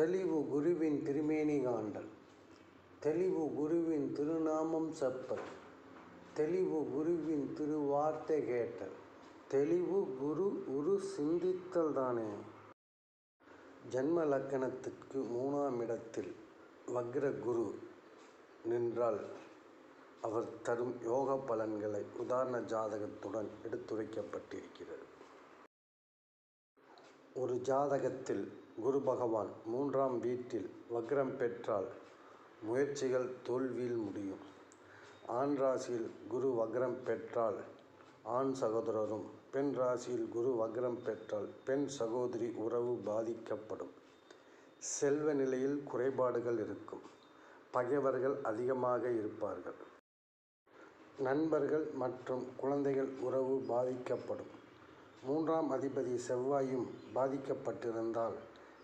தெளிவு குருவின் திருமேனி காண்டல் தெளிவு குருவின் திருநாமம் செப்பல். தெளிவு குருவின் திருவார்த்தை கேட்டல். தெளிவு குரு உரு சிந்தித்தல் தானே. ஜன்ம லக்கணத்திற்கு மூணாம் இடத்தில் வக்ர குரு நின்றால் அவர் தரும் யோக பலன்களை உதாரண ஜாதகத்துடன் எடுத்துரைக்கப்பட்டிருக்கிறது. ஒரு ஜாதகத்தில் குரு பகவான் மூன்றாம் வீட்டில் வக்ரம் பெற்றால் முயற்சிகள் தோல்வியில் முடியும். ஆண் ராசியில் குரு வக்ரம் பெற்றால் ஆண் சகோதரரும் பெண் ராசியில் குரு வக்ரம் பெற்றால் பெண் சகோதரி உறவு பாதிக்கப்படும். செல்வ நிலையில் குறைபாடுகள் இருக்கும். பகைவர்கள் அதிகமாக இருப்பார்கள். நண்பர்கள் மற்றும் குழந்தைகள் உறவு பாதிக்கப்படும். மூன்றாம் அதிபதி செவ்வாயும் பாதிக்கப்பட்டிருந்தால்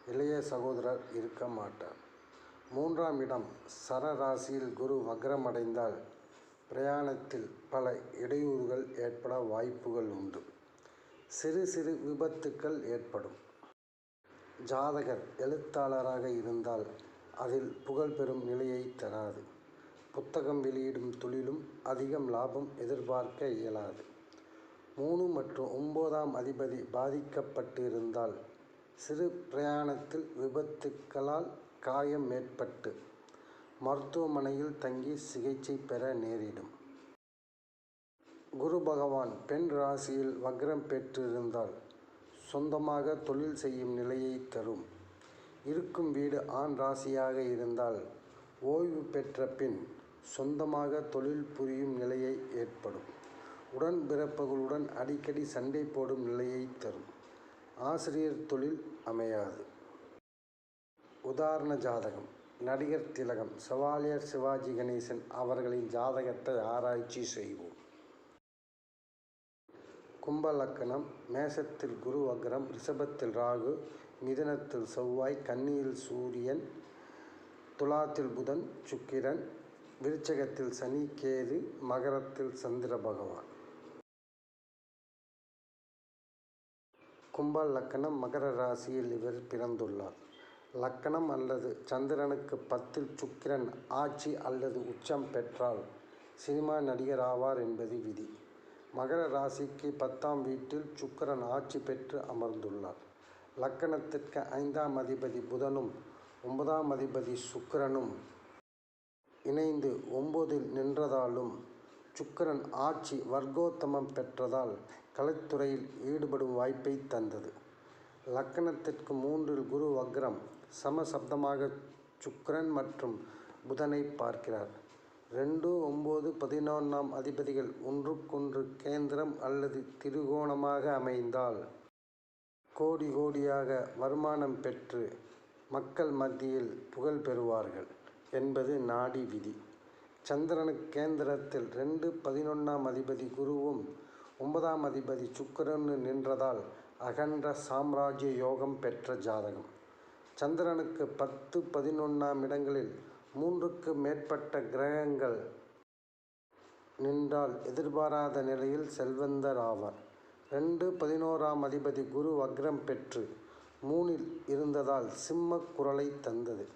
இளைய சகோதரர் இருக்க மாட்டார். மூன்றாம் இடம் சரராசியில் குரு வக்ரமடைந்தால் பிரயாணத்தில் பல இடையூறுகள் ஏற்பட வாய்ப்புகள் உண்டு. சிறு சிறு விபத்துக்கள் ஏற்படும். ஜாதகர் எழுத்தாளராக இருந்தால் அதில் புகழ் பெறும் நிலையை தராது. புத்தகம் வெளியிடும் தொழிலும் அதிகம் லாபம் எதிர்பார்க்க இயலாது. மூணு மற்றும் ஒம்போதாம் அதிபதி பாதிக்கப்பட்டு இருந்தால் சிறு பிரயாணத்தில் விபத்துக்களால் காயம் ஏற்பட்டு மருத்துவமனையில் தங்கி சிகிச்சை பெற நேரிடும். குரு பகவான் பெண் ராசியில் வக்ரம் பெற்றிருந்தால் சொந்தமாக தொழில் செய்யும் நிலையை தரும். இருக்கும் வீடு ஆண் ராசியாக இருந்தால் ஓய்வு பெற்ற பின் சொந்தமாக தொழில் புரியும் நிலையை ஏற்படும். உடன்பிறப்புகளுடன் அடிக்கடி சண்டை போடும் நிலையை தரும். ஆசிரியர் தொழில் அமையாது. உதாரண ஜாதகம். நடிகர் திலகம். செவாலியர் சிவாஜி கணேசன் அவர்களின் ஜாதகத்தை ஆராய்ச்சி செய்வோம். கும்ப லக்கணம் மேசத்தில் குரு அக்ரம் ரிஷபத்தில் ராகு. மிதனத்தில் செவ்வாய். கன்னியில் சூரியன். துலாத்தில் புதன். சுக்கிரன். விருச்சகத்தில் சனி கேது. மகரத்தில் சந்திர பகவான். கும்ப லக்கணம் மகர ராசியில் இவர் பிறந்துள்ளார். லக்கணம் அல்லது சந்திரனுக்கு பத்தில் சுக்கிரன் ஆட்சி அல்லது உச்சம் பெற்றால் சினிமா நடிகர் ஆவார் என்பது விதி. மகர ராசிக்கு பத்தாம் வீட்டில் சுக்கிரன் ஆட்சி பெற்று அமர்ந்துள்ளார். லக்கணத்திற்கு ஐந்தாம் அதிபதி புதனும் ஒன்பதாம் அதிபதி சுக்கிரனும் இணைந்து ஒன்பதில் நின்றதாலும் சுக்கரன் ஆட்சி வர்க்கோத்தமம் பெற்றதால் கலைத்துறையில் ஈடுபடும் வாய்ப்பை தந்தது. லக்கணத்திற்கு மூன்றில் குரு வக்ரம் சமசப்தமாக சுக்கரன் மற்றும் புதனை பார்க்கிறார். ரெண்டு ஒம்பது பதினொன்றாம் அதிபதிகள் ஒன்றுக்கொன்று கேந்திரம் அல்லது திருகோணமாக அமைந்தால் கோடி கோடியாக வருமானம் பெற்று மக்கள் மத்தியில் புகழ் பெறுவார்கள் என்பது நாடி விதி. சந்திரனுக்கு கேந்திரத்தில் ரெண்டு பதினொன்றாம் அதிபதி குருவும் ஒன்பதாம் அதிபதி சுக்கிரன் நின்றதால் அகன்ற சாம்ராஜ்ய யோகம் பெற்ற ஜாதகம். சந்திரனுக்கு பத்து பதினொன்றாம் இடங்களில் மூன்றுக்கு மேற்பட்ட கிரகங்கள் நின்றால் எதிர்பாராத நிலையில் செல்வந்தர் ஆவார். ரெண்டு பதினோராம் அதிபதி குரு வக்ரம் பெற்று மூணில் இருந்ததால் சிம்ம குரலை தந்தது.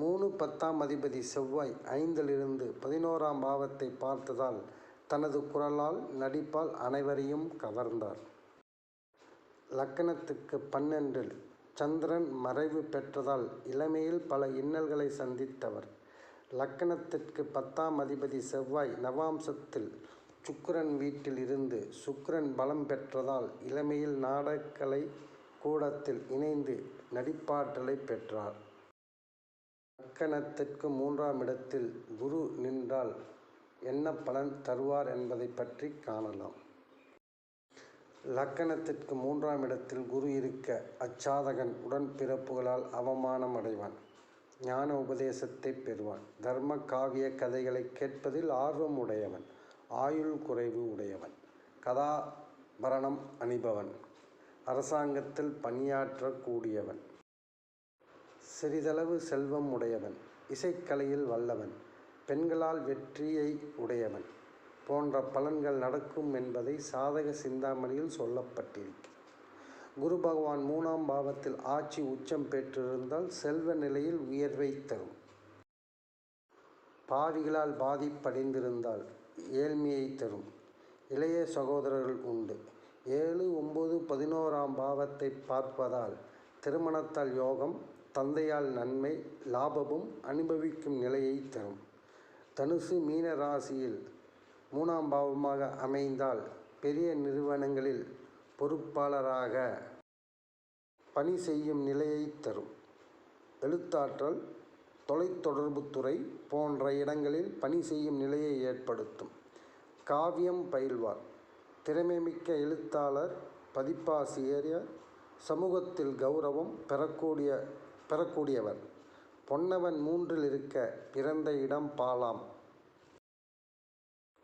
மூணு பத்தாம் அதிபதி செவ்வாய் ஐந்திலிருந்து பதினோராம் பாவத்தை பார்த்ததால் தனது குரலால் நடிப்பால் அனைவரையும் கவர்ந்தார். லக்கணத்துக்கு பன்னெண்டில் சந்திரன் மறைவு பெற்றதால் இளமையில் பல இன்னல்களை சந்தித்தவர். லக்கணத்திற்கு பத்தாம் அதிபதி செவ்வாய் நவாம்சத்தில் சுக்கிரன் வீட்டில் இருந்து சுக்கரன் பலம் பெற்றதால் இளமையில் நாடகலை கூடத்தில் இணைந்து நடிப்பாற்றலை பெற்றார். லக்கணத்திற்கு மூன்றாம் இடத்தில் குரு நின்றால் என்ன பலன் தருவார் என்பதை பற்றி காணலாம். லக்கணத்திற்கு மூன்றாம் இடத்தில் குரு இருக்க அச்சாதகன் உடன்பிறப்புகளால் அவமானம் அடைவான். ஞான உபதேசத்தை பெறுவான். தர்ம காவிய கதைகளை கேட்பதில் ஆர்வம் உடையவன். ஆயுள் குறைவு உடையவன். கதாபரணம் அணிபவன். அரசாங்கத்தில் பணியாற்றக்கூடியவன். சிறிதளவு செல்வம் உடையவன் இசைக்கலையில் வல்லவன் பெண்களால் வெற்றியை உடையவன் போன்ற பலன்கள் நடக்கும் என்பதை சாதக சிந்தாமணியில் சொல்லப்பட்டிருக்கிறது. குரு பகவான் மூணாம் பாவத்தில் ஆட்சி உச்சம் பெற்றிருந்தால் செல்வ நிலையில் உயர்வை தரும். பாவிகளால் பாதிப்படைந்திருந்தால் ஏழ்மையை தரும். இளைய சகோதரர்கள் உண்டு. ஏழு ஒம்பது பதினோராம் பாவத்தை பார்ப்பதால் திருமணத்தால் யோகம் தந்தையால் நன்மை லாபமும் அனுபவிக்கும் நிலையை தரும். தனுசு மீன ராசியில் மூணாம் பாவமாக அமைந்தால் பெரிய நிறுவனங்களில் பொறுப்பாளராக பணி செய்யும் நிலையை தரும். எழுத்தாற்றல் தொலைத்தொடர்புத்துறை போன்ற இடங்களில் பணி செய்யும் நிலையை ஏற்படுத்தும். காவியம் பயில்வார். திறமைமிக்க எழுத்தாளர் பதிப்பாசிரியர் சமூகத்தில் கௌரவம் பெறக்கூடிய பெறக்கூடியவர். பொன்னவன் மூன்றில் இருக்க பிறந்த இடம் பாலாம்.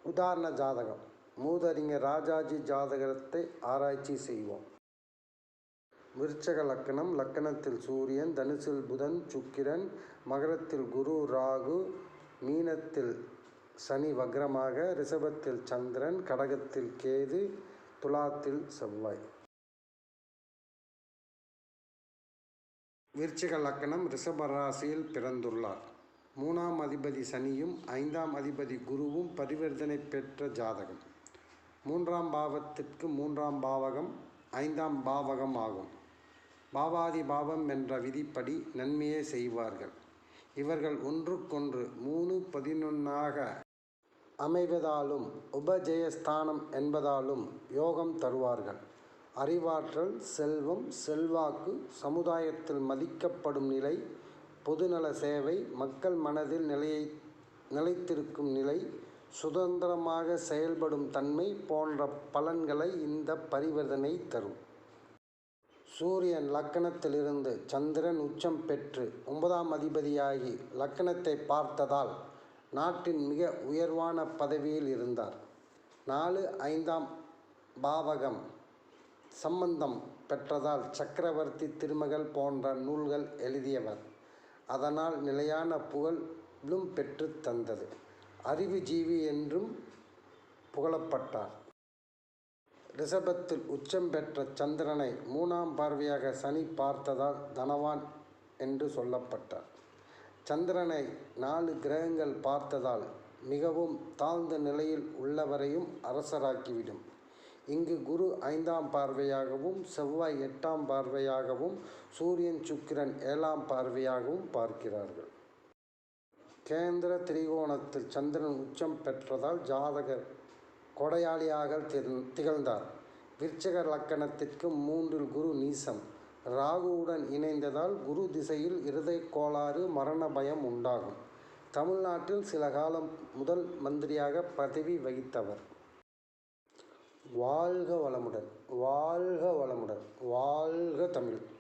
உதாரண ஜாதகம். மூதறிஞர் ராஜாஜி ஜாதகத்தை ஆராய்ச்சி செய்வோம். விருச்சக லக்கணம் லக்கணத்தில் சூரியன் தனுசில் புதன் சுக்கிரன் மகரத்தில் குரு ராகு மீனத்தில் சனி வக்ரமாக ரிஷபத்தில் சந்திரன் கடகத்தில் கேது துலாத்தில் செவ்வாய். விருச்சிக லக்கணம் ரிஷபராசியில் பிறந்துள்ளார். மூணாம் அதிபதி சனியும் ஐந்தாம் அதிபதி குருவும் பரிவர்த்தனை பெற்ற ஜாதகம். மூன்றாம் பாவத்திற்கு மூன்றாம் பாவகம் ஐந்தாம் பாவகம் ஆகும். பாவாதி பாவம் என்ற விதிப்படி நன்மையே செய்வார்கள். இவர்கள் ஒன்றுக்கொன்று மூணு பதினொன்னாக அமைவதாலும் உபஜெயஸ்தானம் என்பதாலும் யோகம் தருவார்கள். அறிவாற்றல் செல்வம் செல்வாக்கு சமுதாயத்தில் மதிக்கப்படும் நிலை பொதுநல சேவை மக்கள் மனதில் நிலையை நிலைத்திருக்கும் நிலை சுதந்திரமாக செயல்படும் தன்மை போன்ற பலன்களை இந்த பரிவர்த்தனை தரும். சூரியன் லக்கணத்திலிருந்து சந்திரன் உச்சம் பெற்று ஒன்பதாம் அதிபதியாகி லக்கணத்தை பார்த்ததால் நாட்டின் மிக உயர்வான பதவியில் இருந்தார். நாலு ஐந்தாம் பாவகம் சம்பந்தம் பெற்றதால் சக்கரவர்த்தி திருமகள் போன்ற நூல்கள் எழுதியவர். அதனால் நிலையான புகழும் பெற்று தந்தது. அறிவுஜீவி என்றும் புகழப்பட்டார். ரிஷபத்தில் உச்சம் பெற்ற சந்திரனை மூணாம் பார்வையாக சனி பார்த்ததால் தனவான் என்று சொல்லப்பட்டார். சந்திரனை நாலு கிரகங்கள் பார்த்ததால் மிகவும் தாழ்ந்த நிலையில் உள்ளவரையும் அரசராக்கிவிடும். இங்கு குரு ஐந்தாம் பார்வையாகவும் செவ்வாய் எட்டாம் பார்வையாகவும் சூரியன் சுக்கிரன் ஏழாம் பார்வையாகவும் பார்க்கிறார்கள். கேந்திர திரிகோணத்தில் சந்திரன் உச்சம் பெற்றதால் ஜாதகர் கொடையாளியாக திகழ்ந்தார். விருச்சக லக்கணத்திற்கு மூன்றில் குரு நீசம். ராகுவுடன் இணைந்ததால் குரு திசையில் இருதய கோளாறு மரண பயம் உண்டாகும். தமிழ்நாட்டில் சில காலம் முதல் மந்திரியாக பதவி வகித்தவர். வாழ்க வளமுடன் வாழ்க வளமுடன் வாழ்க தமிழ்.